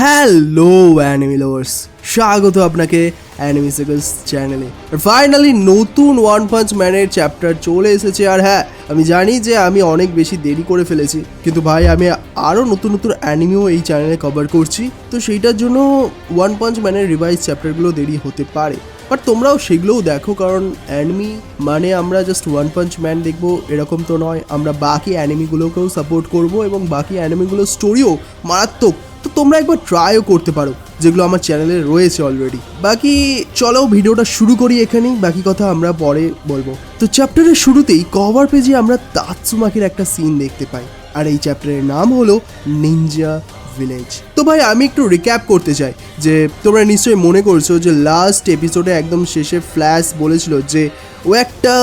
Hello enemy lovers স্বাগত আপনাকে anime circles চ্যানেলে আর ফাইনালি নতুন ওয়ান পাঞ্চ ম্যানের চ্যাপ্টার চলে এসেছে। আর হ্যাঁ আমি জানি যে আমি অনেক বেশি দেরি করে ফেলেছি, কিন্তু ভাই, আমি আরও নতুন নতুন অ্যানিমিও এই চ্যানেলে কভার করছি। তো সেইটার জন্য ওয়ান পাঞ্চ ম্যানের রিভাইজ চ্যাপ্টারগুলো দেরি হতে পারে। বাট তোমরাও সেগুলোও দেখো, কারণ অ্যানিমি মানে আমরা জাস্ট ওয়ান পাঞ্চ ম্যান দেখব, এরকম তো নয়। আমরা বাকি অ্যানিমিগুলোকেও সাপোর্ট করব এবং বাকি অ্যানিমিগুলোর স্টোরিও মারাত্মক তোমরা একবার ট্রাইও করতে পারো, যেগুলো আমার চ্যানেলে রয়েছে অলরেডি বাকি, চলো ভিডিওটা শুরু করি এখানেই, বাকি কথা আমরা পরে বলব। তো চ্যাপ্টারের শুরুতেই কভার পেজে আমরা তাৎসুমাকির একটা সিন দেখতে পাই, আর এই চ্যাপ্টারের নাম হলো নিনজা ভিলেজ তো ভাই, আমি একটু রিক্যাপ করতে চাই, যে তোমরা নিশ্চয়ই মনে করছ যে লাস্ট এপিসোডে একদম শেষে ফ্ল্যাশ বলেছিল যে ও একটা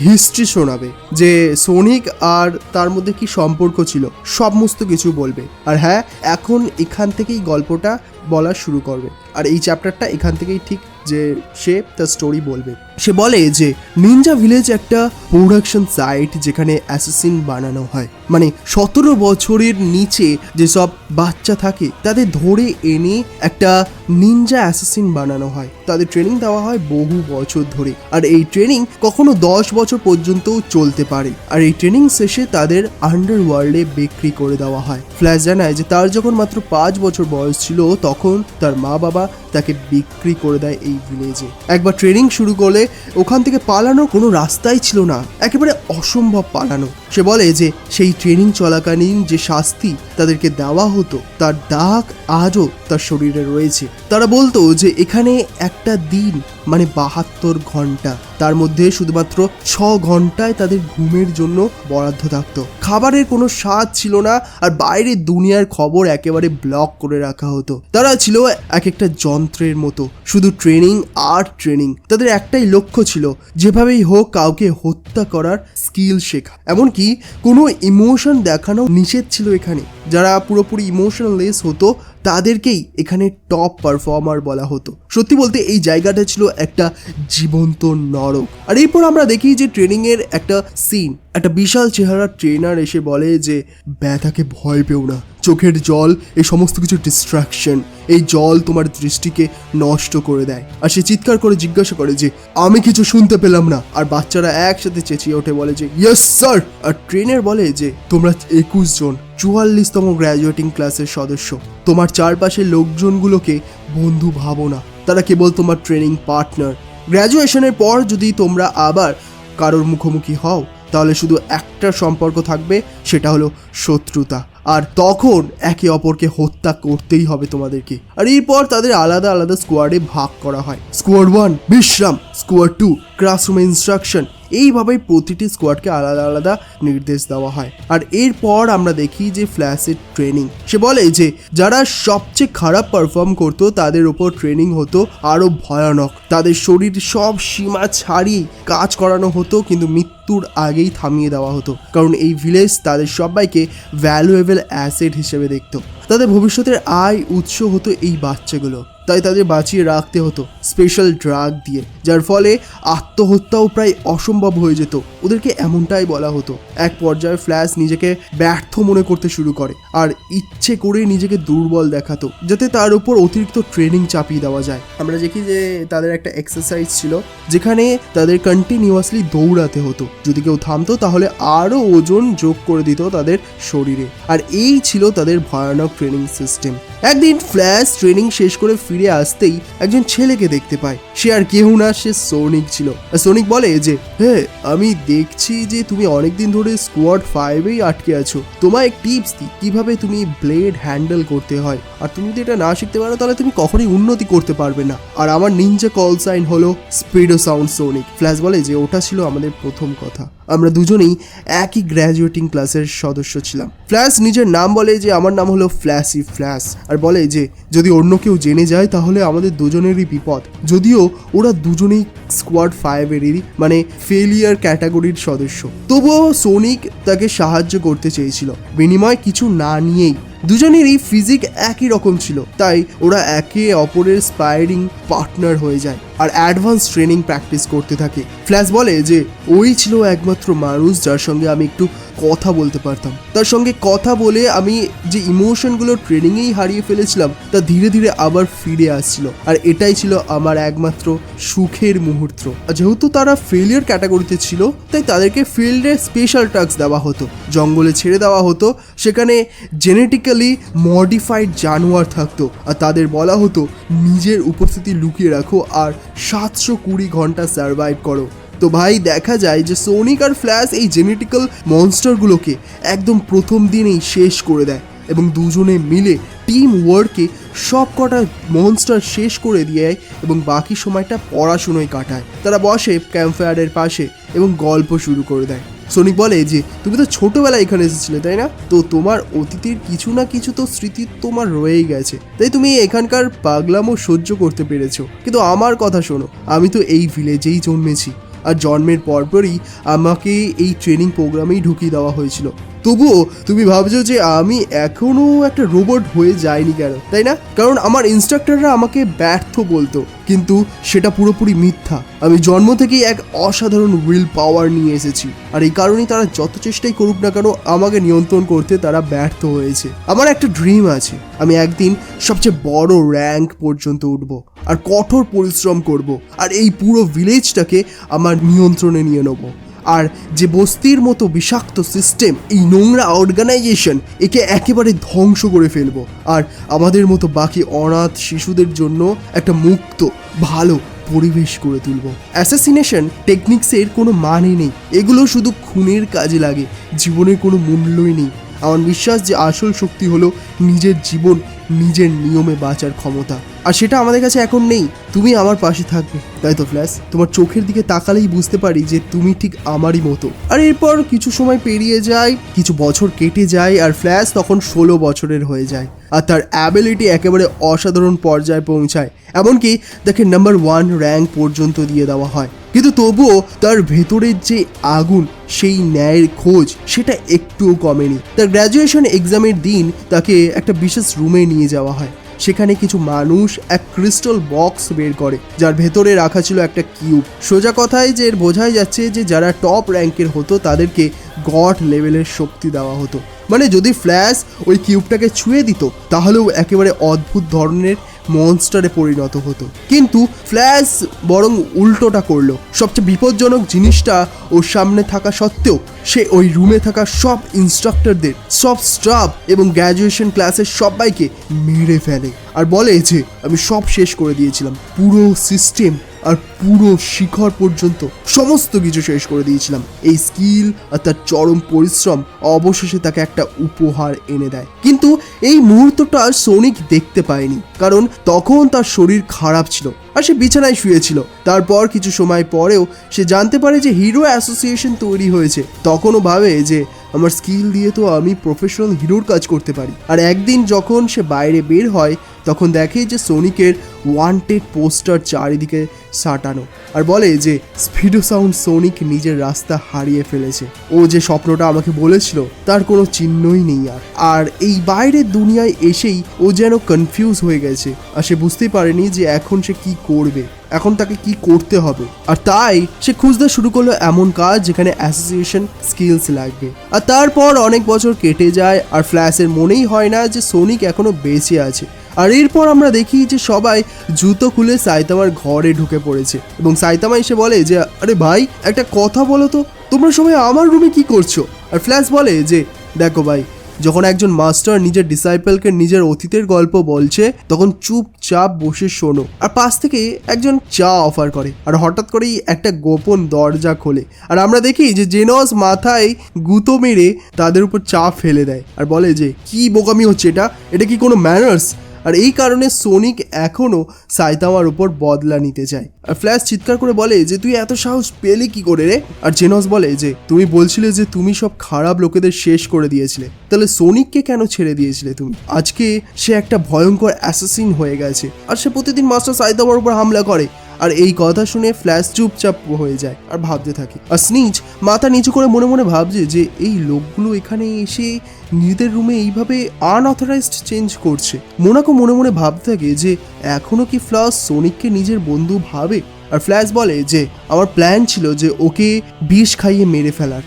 হিস্ট্রি শোনাবে, যে সোনিক আর তার মধ্যে কি সম্পর্ক ছিল, সমস্ত কিছু বলবে। আর হ্যাঁ এখন এখান থেকেই গল্পটা বলা শুরু করবে। আর এই চ্যাপ্টারটা এখান থেকেই ঠিক যে সে তার স্টোরি বলবে। সে বলে যে নিনজা ভিলেজ একটা প্রোডাকশন সাইট যেখানে অ্যাসেসিন বানানো হয়। মানে সতেরো বছরের নিচে যেসব বাচ্চা থাকে, তাদের ধরে এনে একটা নিনজা অ্যাসেসিন বানানো হয়। তাদের ট্রেনিং দেওয়া হয় বহু বছর ধরে। আর এই ট্রেনিং কখনো দশ বছর পর্যন্তও চলতে পারে। আর এই ট্রেনিং শেষে তাদের আন্ডার ওয়ার্ল্ডে বিক্রি করে দেওয়া হয়। ফ্ল্যাশ জানায় যে তার যখন মাত্র পাঁচ বছর বয়স ছিল, তখন তার মা বাবা তাকে বিক্রি করে দেয় এই ভিলেজে একবার ট্রেনিং শুরু করলে ওখান থেকে পালানোর কোনো রাস্তাই ছিল না, একেবারে অসম্ভব পালানো। সে বলে যে সেই ট্রেনিং চলাকালীন যে শাস্তি তাদেরকে দেওয়া হতো, তার দাগ আজও তার শরীরে রয়েছে। তারা বলতো যে এখানে একটা দিন মানে বাহাত্তর ঘণ্টা। তার মধ্যে শুধুমাত্র ছ ঘন্টায় তাদের ঘুমের জন্য বরাদ্দ থাকতো। খাবারের কোনো স্বাদ ছিল না আর বাইরের দুনিয়ার খবর একেবারে ব্লক করে রাখা হতো। তারা ছিল এক একটা যন্ত্রের মতো, শুধু ট্রেনিং আর ট্রেনিং। তাদের একটাই লক্ষ্য ছিল, যেভাবেই হোক কাউকে হত্যা করার স্কিল শেখা। এমনকি কোনো ইমোশন দেখানো নিষেধ ছিল এখানে। যারা পুরোপুরি ইমোশনালেস হতো তাদেরকেই এখানে টপ পারফর্মার বলা হতো। সত্যি বলতে এই জায়গাটা ছিল একটা জীবন্ত নরক। আর এরপর আমরা দেখি যে ট্রেনিংয়ের একটা সিন একটা বিশাল চেহারা ট্রেনার এসে বলে যে, ব্যথাকে ভয় পেও না। চোখের জল এই সমস্ত কিছু ডিস্ট্রাকশন এই জল তোমার দৃষ্টিকে নষ্ট করে দেয়। আর সে চিৎকার করে জিজ্ঞাসা করে যে, আমি কিছু শুনতে পেলাম না। আর বাচ্চারা একসাথে চেঁচিয়ে ওঠে, বলে যে ইয়েস স্যার আর ট্রেনের বলে যে, তোমরা একুশ জন, চুয়াল্লিশতম গ্র্যাজুয়েটিং ক্লাসের সদস্য। তোমার চারপাশের লোকজনগুলোকে বন্ধু ভাবো না। তারা কেবল তোমার ট্রেনিং পার্টনার গ্র্যাজুয়েশনের পর যদি তোমরা আবার কারোর মুখোমুখি হও তাহলে শুধু একটা সম্পর্ক থাকবে, সেটা হলো শত্রুতা। আর তখন একে অপরকে হত্যা করতেই হবে তোমাদেরকে। আর এরপর তাদের আলাদা আলাদা স্কোয়াডে ভাগ করা হয়। স্কোয়াড ওয়ান বিশ্রাম। স্কোয়াড টু ক্লাসরুমে ইনস্ট্রাকশন এইভাবেই প্রতিটি স্কোয়াডকে আলাদা আলাদা নির্দেশ দেওয়া হয়। আর এরপর আমরা দেখি যে ফ্ল্যাশের ট্রেনিং সে বলে যে, যারা সবচেয়ে খারাপ পারফর্ম করতো, তাদের ওপর ট্রেনিং হতো আরও ভয়ানক। তাদের শরীর সব সীমা ছাড়িয়ে কাজ করানো হতো, কিন্তু মৃত্যুর আগেই থামিয়ে দেওয়া হতো। কারণ এই ভিলেজ তাদের সবাইকে ভ্যালুয়েবল অ্যাসেট হিসেবে দেখতো। তাদের ভবিষ্যতের আয় উৎস হতো এই বাচ্চাগুলো। তাই তাদের বাঁচিয়ে রাখতে হতো স্পেশাল ড্রাগ দিয়ে, যার ফলে আত্মহত্যাও প্রায় অসম্ভব হয়ে যেত। ওদেরকে এমনটাই বলা হতো। এক পর্যায়ে ফ্ল্যাশ নিজেকে ব্যর্থ মনে করতে শুরু করে আর ইচ্ছে করে নিজেকে দুর্বল দেখাতো, যাতে তার উপর অতিরিক্ত ট্রেনিং চাপিয়ে দেওয়া যায়। আমরা দেখি যে তাদের একটা এক্সারসাইজ ছিল, যেখানে তাদের কন্টিনিউয়াসলি দৌড়াতে হতো। যদি কেউ থামতো, তাহলে আরও ওজন যোগ করে দিত তাদের শরীরে। আর এই ছিল তাদের ভয়ানক ট্রেনিং সিস্টেম একদিন ফ্ল্যাশ ট্রেনিং শেষ করে ফিরে আসতেই একজন ছেলেকে দেখতে পায়। সে আর কেউ না, সে সৌনিক ছিল। সৌনিক বলে যে হ্যাঁ আমি দেখছি যে তুমি অনেকদিন ধরে স্কোয়াড ফাইভেই আটকে আছো। তোমায় টিপস দিই, কীভাবে তুমি ব্লেড হ্যান্ডেল করতে হয়। আর তুমি যদি এটা না শিখতে পারো, তাহলে তুমি কখনোই উন্নতি করতে পারবে না। আর আমার নিনজা কল সাইন হলো, স্পিডো সাউন্ড সোনিক। ফ্ল্যাশ বলে যে, ওটা ছিল আমাদের প্রথম কথা। আমরা দুজনেই একই গ্র্যাজুয়েটিং ক্লাসের সদস্য ছিলাম। ফ্ল্যাশ নিজের নাম বলে যে, আমার নাম হলো ফ্ল্যাশি ফ্ল্যাশ আর বলে যে, যদি অন্য কেউ জেনে যায়, তাহলে আমাদের দুজনেরই বিপদ। যদিও ওরা দুজনেই স্কোয়াড ফাইভেরই মানে ফেলিয়ার ক্যাটাগরির সদস্য। তবুও সোনিক তাকে সাহায্য করতে চেয়েছিল, বিনিময় কিছু না নিয়েই। দুজনেরই ফিজিক একই রকম ছিল, তাই ওরা একে অপরের স্পায়ারিং পার্টনার হয়ে যায়। আর অ্যাডভান্স ট্রেনিং প্র্যাকটিস করতে থাকে। ফ্ল্যাশ বলে যে, ওই ছিল একমাত্র মানুষ যার সঙ্গে আমি একটু কথা বলতে পারতাম। তার সঙ্গে কথা বলে আমি যে ইমোশনগুলো ট্রেনিংয়েই হারিয়ে ফেলেছিলাম, তা ধীরে ধীরে আবার ফিরে আসছিল। আর এটাই ছিল আমার একমাত্র সুখের মুহূর্ত। যেহেতু তারা ফেলিয়ার ক্যাটাগরিতে ছিল, তাই তাদেরকে ফিল্ডে স্পেশাল টাস্ক দেওয়া হতো। জঙ্গলে ছেড়ে দেওয়া হতো, সেখানে জেনেটিক্যালি মডিফাইড জানোয়ার থাকতো। আর তাদের বলা হতো, নিজের উপস্থিতি লুকিয়ে রাখো আর সাতশো কুড়ি ঘণ্টা সার্ভাইভ করো। তো ভাই, দেখা যায় যে সোনিক আর ফ্ল্যাশ এই জেনেটিক্যাল মনস্টারগুলোকে একদম প্রথম দিনেই শেষ করে দেয় এবং দুজনে মিলে টিম ওয়ার্কে সব কটা মনস্টার শেষ করে দিয়ে এবং বাকি সময়টা পড়াশুনোয় কাটায়। তারা বসে ক্যাম্পফায়ারের পাশে এবং গল্প শুরু করে দেয়। সোনিক বলে যে, তুমি তো ছোটবেলায় এখানে এসেছিলে, তাই না? তো তোমার অতীতের কিছু না কিছু তো স্মৃতি তোমার রয়েই গেছে। তাই তুমি এখানকার পাগলামও সহ্য করতে পেরেছ। কিন্তু আমার কথা শোনো, আমি তো এই ভিলেজেই জন্মেছি। আর জন্মের পরপরই আমাকে এই ট্রেনিং প্রোগ্রামেই ঢুকিয়ে দেওয়া হয়েছিল। তবুও তুমি ভাবছ যে আমি এখনও একটা রোবট হয়ে যাইনি কেন, তাই না? কারণ আমার ইনস্ট্রাক্টররা আমাকে ব্যর্থ বলতো, কিন্তু সেটা পুরোপুরি মিথ্যা। আমি জন্ম থেকেই এক অসাধারণ উইল পাওয়ার নিয়ে এসেছি, আর এই কারণেই তারা যত চেষ্টাই করুক না কেন আমাকে নিয়ন্ত্রণ করতে তারা ব্যর্থ হয়েছে। আমার একটা ড্রিম আছে, আমি একদিন সবচেয়ে বড় র্যাঙ্ক পর্যন্ত উঠব, আর কঠোর পরিশ্রম করব, আর এই পুরো ভিলেজটাকে আমার নিয়ন্ত্রণে নিয়ে নেব। আর যে বস্তির মতো বিষাক্ত সিস্টেম এই নোংরা অর্গানাইজেশন একে একেবারে ধ্বংস করে ফেলব। আর আমাদের মতো বাকি অনাথ শিশুদের জন্য একটা মুক্ত, ভালো পরিবেশ করে তুলব। অ্যাসাসিনেশন টেকনিক্সের কোনো মানে নেই। এগুলো শুধু খুনের কাজে লাগে জীবনের কোনো মূল্যই নেই। আমার বিশ্বাস যে আসল শক্তি হলো নিজের জীবন, নিজের নিয়মে বাঁচার ক্ষমতা। আর সেটা আমাদের কাছে এখন নেই। তুমি আমার পাশে থাকবে। তাই তো ফ্ল্যাশ? তোমার চোখের দিকে তাকালেই বুঝতে পারি যে তুমি ঠিক আমারই মতো। আর এরপর কিছু সময় পেরিয়ে যায়, কিছু বছর কেটে যায়, আর ফ্ল্যাশ তখন ষোলো বছরের হয়ে যায়। আর তার অ্যাবিলিটি একেবারে অসাধারণ পর্যায়ে পৌঁছায়। এমনকি তাকে নাম্বার ওয়ান র্যাঙ্ক পর্যন্ত দিয়ে দেওয়া হয়। কিন্তু তবুও তার ভেতরের যে আগুন, সেই ন্যায়ের খোঁজ, সেটা একটুও কমেনি। তার গ্র্যাজুয়েশন এক্সামের দিন তাকে একটা বিশেষ রুমে নিয়ে যাওয়া হয়। সেখানে কিছু মানুষ এক ক্রিস্টাল বক্স বের করে, যার ভেতরে রাখা ছিল একটা কিউব। সোজা কথায় যে এর বোঝাই যাচ্ছে যে যারা টপ র্যাঙ্কের হতো, তাদেরকে গড লেভেলের শক্তি দেওয়া হতো। মানে যদি ফ্ল্যাশ ওই কিউবটাকে ছুঁয়ে দিত, তাহলেও একেবারে অদ্ভুত ধরনের মনস্টারে পরিণত হতো। কিন্তু ফ্ল্যাশ বরং উল্টোটা করল। সবচেয়ে বিপজ্জনক জিনিসটা ওর সামনে থাকা সত্ত্বেও, সে ওই রুমে থাকা সব ইনস্ট্রাক্টরদের সব স্টাফ এবং গ্র্যাজুয়েশন ক্লাসের সবাইকে মেরে ফেলে। আর বলে যে, আমি সব শেষ করে দিয়েছিলাম। পুরো সিস্টেম আর পুরো শিখর পর্যন্ত সমস্ত কিছু শেষ করে দিয়েছিলাম। এই স্কিল আর তার চরম পরিশ্রম অবশেষে তাকে একটা উপহার এনে দেয়। কিন্তু এই মুহূর্তটা সোনিক দেখতে পায়নি, কারণ তখন তার শরীর খারাপ ছিল আর সে বিছানায় শুয়েছিল। তারপর কিছু সময় পরেও সে জানতে পারে যে হিরো অ্যাসোসিয়েশন তৈরি হয়েছে। তখনও ভাবে যে আমার স্কিল দিয়ে তো আমি প্রফেশনাল হিরোর কাজ করতে পারি। আর একদিন যখন সে বাইরে বের হয় তখন দেখে যে সোনিকের ওয়ান্টেড পোস্টার চারিদিকে সাটানো আর বলে যে, স্পিডো সাউন্ড সোনিক নিজের রাস্তা হারিয়ে ফেলেছে। ও যে স্বপ্নটা আমাকে বলেছিল, তার কোনো চিহ্নই নেই আর। আর এই বাইরের দুনিয়ায় এসেই ও যেন কনফিউজ হয়ে গেছে আর সে বুঝতেই পারেনি যে এখন সে কি করবে, এখন তাকে কি করতে হবে। আর তাই সে খুঁজতে শুরু করল এমন কাজ যেখানে অ্যাসোসিয়েশন স্কিলস লাগবে। আর তারপর অনেক বছর কেটে যায় আর ফ্ল্যাশের মনেই হয় না যে সোনিক এখনও বেঁচে আছে। আর এরপর আমরা দেখি যে সবাই জুতো খুলে সাইতামার ঘরে ঢুকে পড়েছে। এবং সাইতামা এসে বলে যে, আরে ভাই, একটা কথা বলো তো, তোমরা সবাই আমার রুমে কি করছ? আর ফ্ল্যাশ বলে যে, দেখো ভাই, যখন একজন মাস্টার নিজের ডিসাইপলকে নিজের অতীতের গল্প বলছে, তখন চুপচাপ বসে শোনো। আর পাশ থেকে একজন চা অফার করে, আর হঠাৎ করেই একটা গোপন দরজা খোলে। আর আমরা দেখি যে জেনস মাথায় গুঁতো মেরে তাদের উপর চা ফেলে দেয়। আর বলে যে, কি বোকামি হচ্ছে এটা? এটা কি কোনো ম্যানার্স আর এই কারণে সোনিক এখনও সাইতামার উপর বদলা নিতে চায়। আর ফ্ল্যাশ চিৎকার করে বলে যে, তুই এত সাহস পেলি কি করে রে? আর জেনস বলে যে, তুমি বলছিলে যে, তুমি সব খারাপ লোকেদের শেষ করে দিয়েছিলে। তাহলে সোনিককে কেন ছেড়ে দিয়েছিলে তুমি? আজকে সে একটা ভয়ঙ্কর অ্যাসাসিন হয়ে গেছে। আর সে প্রতিদিন মাস্টার সাইতামার উপর হামলা করে। আর এই কথা শুনে ফ্ল্যাশ চুপচাপ হয়ে যায় আর ভাবতে থাকে। আর স্নিচ মাথা নিচু করে মনে মনে ভাবছে যে এই লোকগুলো এখানে এসে নিজেদের রুমে এইভাবে আনঅথরাইজড চেঞ্জ করছে। মোনাকো মনে মনে ভাবতে থাকে যে এখনও কি ফ্লাস সোনিককে নিজের বন্ধু ভাবে? আর ফ্ল্যাশ বলে যে, আমার প্ল্যান ছিল যে ওকে বিষ খাইয়ে মেরে ফেলার।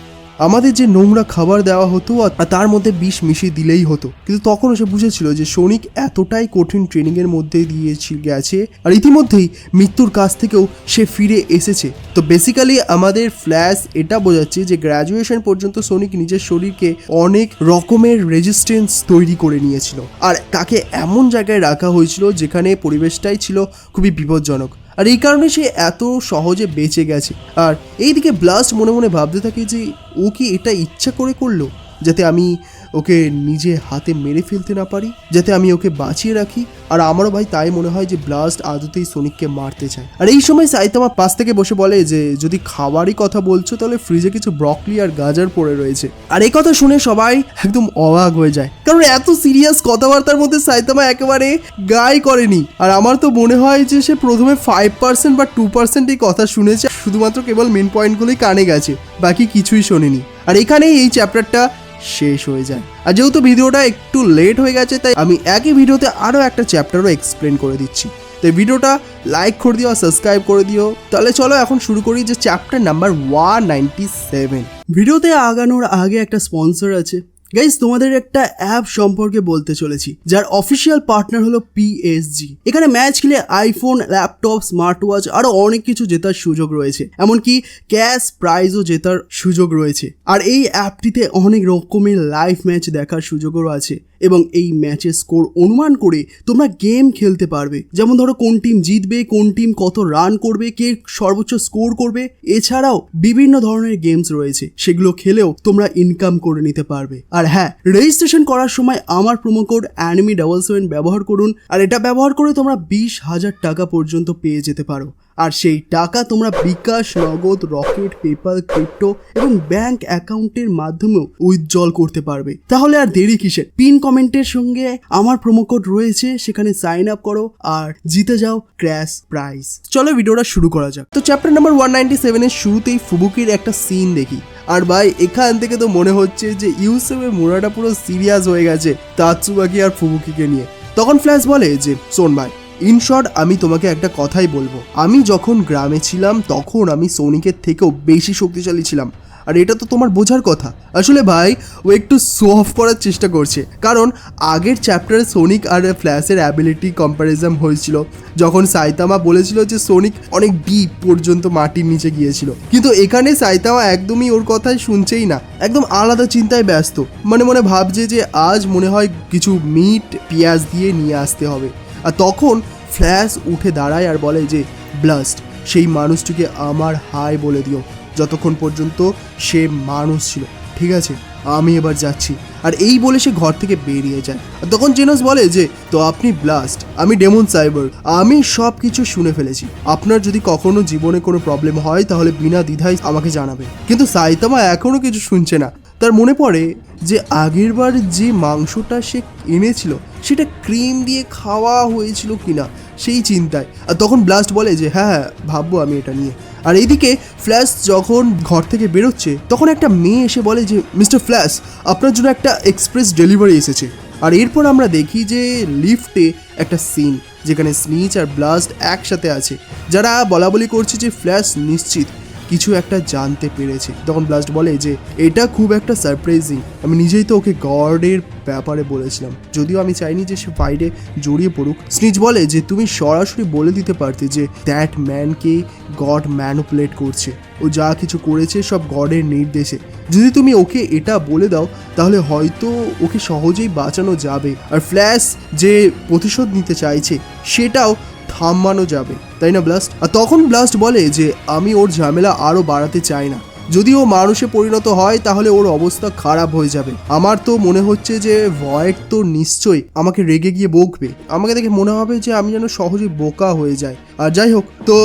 আমাদের যে নোংরা খাবার দেওয়া হতো আর তার মধ্যে বিষ মিশিয়ে দিলেই হতো। কিন্তু তখনও সে বুঝেছিল যে সৈনিক এতটাই কঠিন ট্রেনিংয়ের মধ্যে দিয়েছি, গেছে আর ইতিমধ্যেই মৃত্যুর কাছ থেকেও সে ফিরে এসেছে। তো বেসিক্যালি আমাদের ফ্ল্যাশ এটা বোঝাচ্ছে যে গ্র্যাজুয়েশন পর্যন্ত সৈনিক নিজের শরীরকে অনেক রকমের রেজিস্ট্যান্স তৈরি করে নিয়েছিল। আর তাকে এমন জায়গায় রাখা হয়েছিল যেখানে পরিবেশটাই ছিল খুবই বিপজ্জনক। আর এই কারণে সে এত সহজে বেঁচে গেছে। আর এইদিকে ব্লাস্ট মনে মনে ভাবতে থাকে যে, ও কি এটা ইচ্ছা করে করল? যাতে আমি ওকে নিজে হাতে মেরে ফেলতে না পারি, যাতে আমি ওকে বাঁচিয়ে রাখি। আর আমারও ভাই তাই মনে হয় যে ব্লাস্ট আদতেই সোনিককে মারতে চায়। আর এই সময় সাইতামা পাশ থেকে বসে বলে যে, যদি খাবারই কথা বলছো, তাহলে ফ্রিজে কিছু ব্রকলি আর গাজর পড়ে রয়েছে। আর এই কথা শুনে সবাই একদম অবাক হয়ে যায়। কারণ এত সিরিয়াস কথাবার্তার মধ্যে সাইতামা একেবারে গায়ে করেনি। আর আমার তো মনে হয় যে, সে প্রথমে ফাইভ পার্সেন্ট বা টু পার্সেন্ট এই কথা শুনেছে। শুধুমাত্র কেবল মেন পয়েন্টগুলোই কানে গেছে, বাকি কিছুই শোনেনি। আর এখানেই এই চ্যাপ্টারটা শেষ হয়ে যায়। আর যেহেতু ভিডিওটা একটু লেট হয়ে গেছে, তাই আমি একই ভিডিওতে আরও একটা চ্যাপ্টারও এক্সপ্লেন করে দিচ্ছি। তো ভিডিওটা লাইক করে দিও আর সাবস্ক্রাইব করে দিও। তাহলে চলো এখন শুরু করি যে chapter number one ninety seven ভিডিওতে আগানোর আগে একটা স্পন্সর আছে গাইজ তোমাদের একটা অ্যাপ সম্পর্কে বলতে চলেছি, যার অফিসিয়াল পার্টনার হলো পিএসজি এখানে ম্যাচ খেলে আইফোন ল্যাপটপ স্মার্ট ওয়াচ আরও অনেক কিছু জেতার সুযোগ রয়েছে। এমনকি ক্যাশ প্রাইজও জেতার সুযোগ রয়েছে। আর এই অ্যাপটিতে অনেক রকমের লাইভ ম্যাচ দেখার সুযোগও আছে। এবং এই ম্যাচের স্কোর অনুমান করে তোমরা গেম খেলতে পারবে। যেমন ধরো কোন টিম জিতবে, কোন টিম কত রান করবে, কে সর্বোচ্চ স্কোর করবে, এছাড়াও বিভিন্ন ধরনের গেমস রয়েছে। সেগুলো খেলেও তোমরা ইনকাম করে নিতে পারবে। আর হ্যাঁ রেজিস্ট্রেশন করার সময় আমার promo code anime double seven ব্যবহার করুন। আর এটা ব্যবহার করে তোমরা বিশ হাজার টাকা পর্যন্ত পেয়ে যেতে পারো। আর সেই টাকা তোমরা bKash, Nagad, Rocket, PayPal, crypto এবং ব্যাংক অ্যাকাউন্টের মাধ্যমেও উইথড্রল করতে পারবে। তাহলে আর দেরি কিসের? পিন কমেন্টের সঙ্গে আমার প্রোমো কোড রয়েছে, সেখানে সাইন আপ করো আর জিতে যাও ক্র্যাশ প্রাইজ চলো ভিডিওটা শুরু করা যাক। তো চ্যাপ্টার নাম্বার ওয়ান নাইনটি সেভেনের শুরুতেই ফুবুকির একটা সিন দেখি। আর ভাই, এখান থেকে তো মনে হচ্ছে যে ইউসেফের মোড়াটা পুরো সিরিয়াস হয়ে গেছে তাৎসুবাকি আর ফুবুকিকে নিয়ে। তখন ফ্ল্যাশ বলে যে, শোন ভাই ইন শর্ট আমি তোমাকে একটা কথাই বলব। আমি যখন গ্রামে ছিলাম, তখন আমি সৌনিকের থেকেও বেশি শক্তিশালী ছিলাম। আর এটা তো তোমার বোঝার কথা। আসলে ভাই, ও একটু শো অফ করার চেষ্টা করছে। কারণ, আগের চ্যাপ্টারে সোনিক আর ফ্ল্যাশের অ্যাবিলিটি কম্প্যারিজম হয়েছিল। যখন সাইতামা বলেছিল যে সোনিক অনেক ডিপ পর্যন্ত মাটির নিচে গিয়েছিল। কিন্তু এখানে সাইতামা একদমই ওর কথাই শুনছেই না। একদম আলাদা চিন্তায় ব্যস্ত। মনে মনে ভাবছে যে আজ মনে হয় কিছু মিট পেঁয়াজ দিয়ে নিয়ে আসতে হবে। আর তখন ফ্ল্যাশ উঠে দাঁড়ায় আর বলে যে, ব্লাস্ট, সেই মানুষটিকে আমার হাই বলে দিও। যতক্ষণ পর্যন্ত সে মানুষ ছিল। ঠিক আছে, আমি এবার যাচ্ছি। আর এই বলে সে ঘর থেকে বেরিয়ে যায়। আর তখন জেনস বলে যে, তো আপনি ব্লাস্ট, আমি ডেমন সাইবার, আমি সব কিছু শুনে ফেলেছি। আপনার যদি কখনো জীবনে কোনো প্রবলেম হয়, তাহলে বিনা দ্বিধায় আমাকে জানাবে। কিন্তু সাইতামা এখনও কিছু শুনছে না। তার মনে পড়ে যে, আগেরবার যে মাংসটা সে এনেছিল সেটা ক্রিম দিয়ে খাওয়া হয়েছিল কিনা সেই চিন্তায়। আর তখন ব্লাস্ট বলে যে হ্যাঁ হ্যাঁ ভাববো আমি এটা নিয়ে। আর এইদিকে ফ্ল্যাশ যখন ঘর থেকে বেরোচ্ছে, তখন একটা মেয়ে এসে বলে যে মিস্টার ফ্ল্যাশ আপনার জন্য একটা এক্সপ্রেস ডেলিভারি এসেছে। আর এরপর আমরা দেখি যে লিফটে একটা সিন যেখানে স্নিচ আর ব্লাস্ট একসাথে আছে। যারা বলা বলি করছে যে ফ্ল্যাশ নিশ্চিত। কিছু একটা জানতে পেরেছে। তখন ব্লাস্ট বলে যে, এটা খুব একটা সারপ্রাইজিং আমি নিজেই তো ওকে গডের ব্যাপারে বলেছিলাম। যদিও আমি চাইনি যে সে ফাইটে জড়িয়ে পড়ুক। স্নিচ বলে যে, তুমি সরাসরি বলে দিতে পারতে যে দ্যাট ম্যানকে গড ম্যানুপুলেট করছে। ও যা কিছু করেছে সব গডের নির্দেশে। যদি তুমি ওকে এটা বলে দাও, তাহলে হয়তো ওকে সহজেই বাঁচানো যাবে। আর ফ্ল্যাশ যে প্রতিশোধ নিতে চাইছে, সেটাও থামানো যাবে। তাই না ব্লাস্ট আর তখন ব্লাস্ট বলে যে, আমি ওর ঝামেলা আরও বাড়াতে চাই না। যদি ও মানুষে পরিণত হয়, তাহলে ওর অবস্থা খারাপ হয়ে যাবে। আমার তো মনে হচ্ছে যে ভয়েড তো নিশ্চয়ই আমাকে রেগে গিয়ে বকবে। আমাকে দেখে মনে হবে যে, আমি যেন সহজে বোকা হয়ে যাই। আর যাই হোক, তো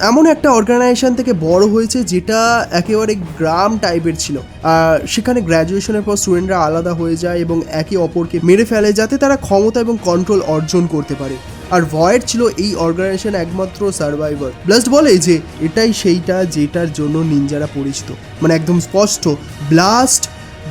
এমন একটা অর্গানাইজেশন থেকে বড় হয়েছে, যেটা একেবারে গ্রাম টাইপের ছিল। আর সেখানে গ্র্যাজুয়েশনের পর স্টুডেন্টরা আলাদা হয়ে যায় এবং একে অপরকে মেরে ফেলে, যাতে তারা ক্ষমতা এবং কন্ট্রোল অর্জন করতে পারে। আর ভয়েড ছিল এই অর্গানাইজেশন একমাত্র সার্ভাইভার ব্লাস্ট বলে যে, এটাই সেইটা যেটার জন্য নিনজারা পরিচিত। মানে একদম স্পষ্ট ব্লাস্ট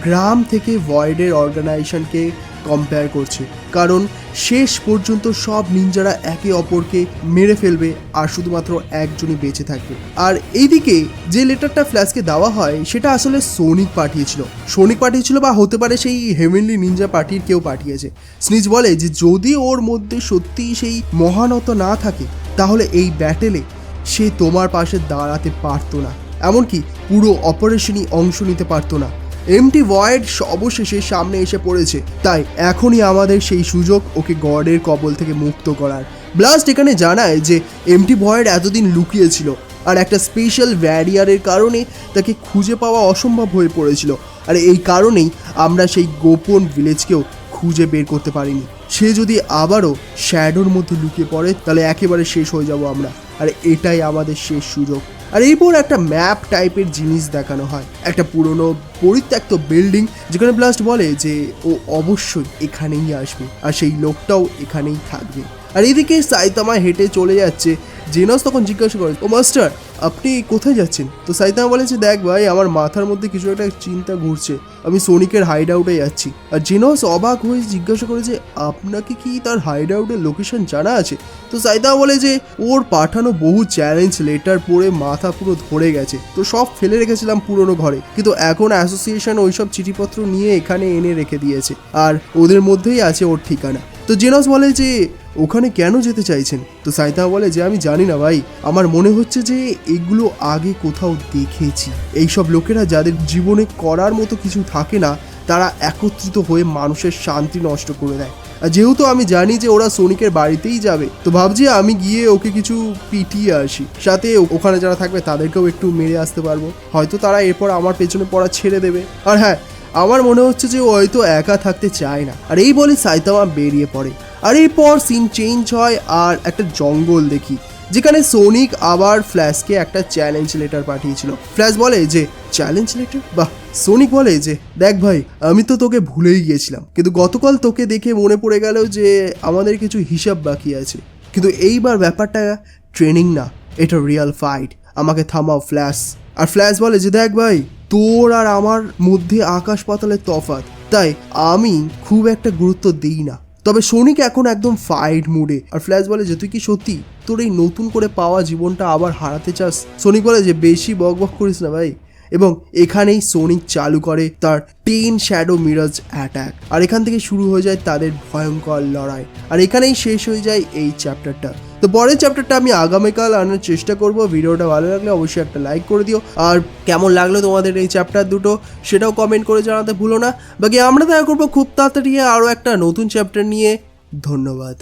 গ্রাম থেকে ভয়েডের অর্গানাইজেশনকে কম্পেয়ার করছে। কারণ শেষ পর্যন্ত সব নিনজারা একে অপরকে মেরে ফেলবে আর শুধুমাত্র একজনই বেঁচে থাকবে। আর এইদিকে যে লেটারটা ফ্ল্যাশকে দেওয়া হয়, সেটা আসলে সোনিক পাঠিয়েছিল। সোনিক পাঠিয়েছিল বা হতে পারে সেই হেভেনলি নিনজা পার্টির কেউ পাঠিয়েছে। স্নিজ বলে যে, যদি ওর মধ্যে সত্যিই সেই মহানতা না থাকে, তাহলে এই ব্যাটেলে সে তোমার পাশে দাঁড়াতে পারতো না। এমনকি পুরো অপারেশনই অংশ নিতে পারতো না। এমটি ভয়েড অবশেষে সামনে এসে পড়েছে। তাই এখনই আমাদের সেই সুযোগ ওকে গডের কবল থেকে মুক্ত করার। ব্লাস্ট এখানে জানায় যে এমটি ভয়েড এতদিন লুকিয়েছিল আর একটা স্পেশাল ব্যারিয়ারের কারণে তাকে খুঁজে পাওয়া অসম্ভব হয়ে পড়েছিল। আর এই কারণেই আমরা সেই গোপন ভিলেজকেও খুঁজে বের করতে পারিনি। সে যদি আবারও শ্যাডোর মধ্যে লুকিয়ে পড়ে, তাহলে একেবারে শেষ হয়ে যাব আমরা। আর এটাই আমাদের শেষ সুযোগ। আর এরপর একটা ম্যাপ টাইপের জিনিস দেখানো হয়। একটা পুরনো পরিত্যক্ত বিল্ডিং যেখানে ব্লাস্ট বলে যে ও অবশ্যই এখানেই আসবে আর সেই লোকটাও এখানেই থাকবে। আর এদিকে সাইতামা হেঁটে চলে যাচ্ছে জেনস তখন জিজ্ঞাসা করে, ও মাস্টার, আপনি কোথায় যাচ্ছেন? তো সাইতামা বলে যে, দেখ ভাই, আমার মাথার মধ্যে কিছু একটা চিন্তা ঘুরছে। আমি সোনিকের হাইড আউটে যাচ্ছি। আর জেনস অবাক হয়ে জিজ্ঞাসা করে যে, আপনাকে কি তার হাইড আউটের লোকেশন জানা আছে? তো সাইতামা বলে যে, ওর পাঠানো বহু চ্যালেঞ্জ লেটার পড়ে মাথা পুরো ধরে গেছে। তো সব ফেলে রেখেছিলাম পুরনো ঘরে। কিন্তু এখন অ্যাসোসিয়েশন ওইসব চিঠিপত্র নিয়ে এখানে এনে রেখে দিয়েছে। আর ওদের মধ্যেই আছে ওর ঠিকানা। তো জেনস বলে যে ওখানে কেন যেতে চাইছেন? তো সাইতা বলে যে, আমি জানি না ভাই। আমার মনে হচ্ছে যে, এগুলো আগে কোথাও দেখেছি। এইসব লোকেরা যাদের জীবনে করার মতো কিছু থাকে না, তারা একত্রিত হয়ে মানুষের শান্তি নষ্ট করে দেয়। আর যেহেতু আমি জানি যে, ওরা সোনিকের বাড়িতেই যাবে, তো ভাবছি আমি গিয়ে ওকে কিছু পিটিয়ে আসি। সাথে ওখানে যারা থাকবে, তাদেরকেও একটু মেরে আসতে পারব। হয়তো তারা এরপর আমার পেছনে পড়া ছেড়ে দেবে। আর হ্যাঁ আমার মনে হচ্ছে যে, ও হয়তো একা থাকতে চায় না। আর এই বলে সাইতামা বেরিয়ে পড়ে। আর এরপর সিন চেঞ্জ হয় আর একটা জঙ্গল দেখি, যেখানে সোনিক আবার ফ্ল্যাশকে একটা চ্যালেঞ্জ লেটার পাঠিয়েছিল। ফ্ল্যাশ বলে যে চ্যালেঞ্জ লেটার বাহ সোনিক বলে যে, দেখ ভাই, আমি তো তোকে ভুলেই গিয়েছিলাম। কিন্তু গতকাল তোকে দেখে মনে পড়ে গেল যে, আমাদের কিছু হিসাব বাকি আছে। কিন্তু এইবার ব্যাপারটা ট্রেনিং না, এটা রিয়েল ফাইট আমাকে থামাও ফ্ল্যাশ আর ফ্ল্যাশ বলে যে, দেখ ভাই, তোর আর আমার মধ্যে আকাশ পাতালের তফাৎ। তাই আমি খুব একটা গুরুত্ব দিই না। তবে সনিক এখন একদম ফাইট মুডে আর ফ্ল্যাশ বলে যে, তুই কি সত্যি তোর এই নতুন করে পাওয়া জীবনটা আবার হারাতে চাস? সনিক বলে যে, বেশি বক বক করিস না ভাই। এবং এখানেই সোনি চালু করে তার টেন শ্যাডো মিরাজ অ্যাটাক। আর এখান থেকে শুরু হয়ে যায় তাদের ভয়ঙ্কর লড়াই। আর এখানেই শেষ হয়ে যায় এই চ্যাপ্টারটা। তো পরের চ্যাপ্টারটা আমি আগামীকাল আনার চেষ্টা করব। ভিডিওটা ভালো লাগলে অবশ্যই একটা লাইক করে দিও। আর কেমন লাগল তোমাদের এই চ্যাপ্টার দুটো, সেটাও কমেন্ট করে জানাতে ভুলো না। বাকি আমরা দেখা করব খুব তাড়াতাড়ি আরও একটা নতুন চ্যাপ্টার নিয়ে। ধন্যবাদ।